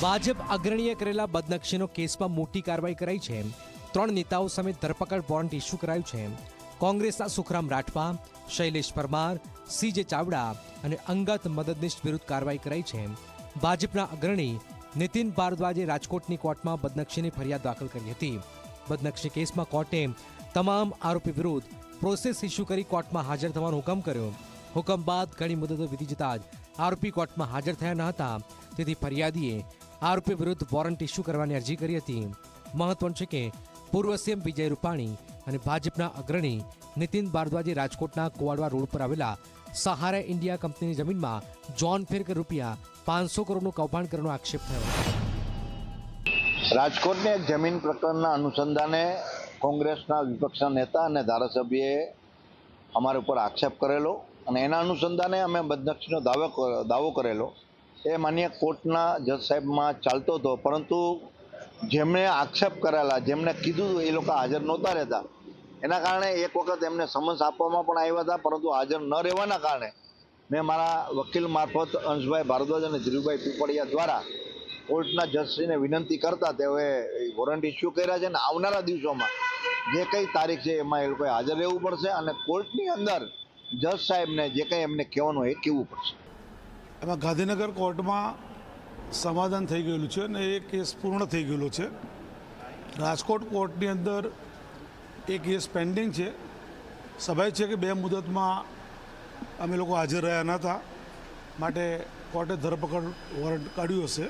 ભાજપ અગ્રણીએ કરેલા બદનક્ષીનો કેસમાં મોટી કાર્યવાહી કરાઈ છે. ત્રણ નેતાઓ સામે ધરપકડ વોરંટ ઇસ્યુ કરાયું છે. કોંગ્રેસના સુખરામ રાઠવા, શૈલેષ પરમાર, સીજે ચાવડા અને અંગત મદદનીશ વિરુદ્ધ કાર્યવાહી કરાઈ છે. ભાજપના અગ્રણી નીતિન ભારદ્વાજે રાજકોટની કોર્ટમાં બદનક્ષીની ફરિયાદ દાખલ કરી હતી. બદનક્ષી કેસમાં કોર્ટે તમામ આરોપી વિરુદ્ધ પ્રોસેસ ઇસ્યુ કરી કોર્ટમાં હાજર થવાનો હુકમ કર્યો. હુકમ બાદ ઘણી મુદતો વીતી જતા જ આરોપી કોર્ટમાં હાજર થયા ન હતા. તેથી ફરિયાદીએ આરોપી વિરુદ્ધ વોરંટ ઇસ્યુ કરવાની અરજી કરી હતી. મહત્વનું છે કે પૂર્વ સીએમ વિજય રૂપાણી અને ભાજપના અગ્રણી નીતિન ભારદ્વાજે રાજકોટના કુવાડવા રોડ પર આવેલા સહારા ઇન્ડિયા કંપનીની જમીનમાં જોન ફેર રૂપિયા પાંચસો કરોડનું કૌભાંડ કરવાનો આક્ષેપ થયો રાજકોટની એક જમીન પ્રકરણના અનુસંધાને કોંગ્રેસના વિપક્ષના નેતા અને ધારાસભ્યએ અમારા ઉપર આક્ષેપ કરેલો અને એના અનુસંધાને અમે બદનક્ષીનો દાવો દાવો કરેલો. એ માન્ય કોર્ટના જજ સાહેબમાં ચાલતો હતો. પરંતુ જેમણે આક્ષેપ કરેલા, જેમણે કીધું એ લોકો હાજર નહોતા રહેતા. એના કારણે એક વખત એમને સમન્સ આપવામાં પણ આવ્યા હતા, પરંતુ હાજર ન રહેવાના કારણે મેં મારા વકીલ મારફત અંશભાઈ ભારદ્વાજ અને ધીરુભાઈ પીપળિયા દ્વારા કોર્ટના જજશ્રીને વિનંતી કરતા તેઓએ વોરંટ ઇસ્યુ કર્યા છે અને આવનારા દિવસોમાં જે કંઈ તારીખ છે એમાં એ લોકોએ હાજર રહેવું પડશે અને કોર્ટની અંદર જજ સાહેબને જે કંઈ એમને કહેવાનું હોય એ કહેવું પડશે. એમાં ગાંધીનગર કોર્ટમાં સમાધાન થઈ ગયેલું છે અને એ કેસ પૂર્ણ થઈ ગયેલો છે. રાજકોટ કોર્ટની અંદર એ કેસ પેન્ડિંગ છે. સ્વાભાવિક છે કે બે મુદતમાં અમે લોકો હાજર રહ્યા નહોતા માટે કોર્ટે ધરપકડ વોરંટ કાઢ્યું હશે.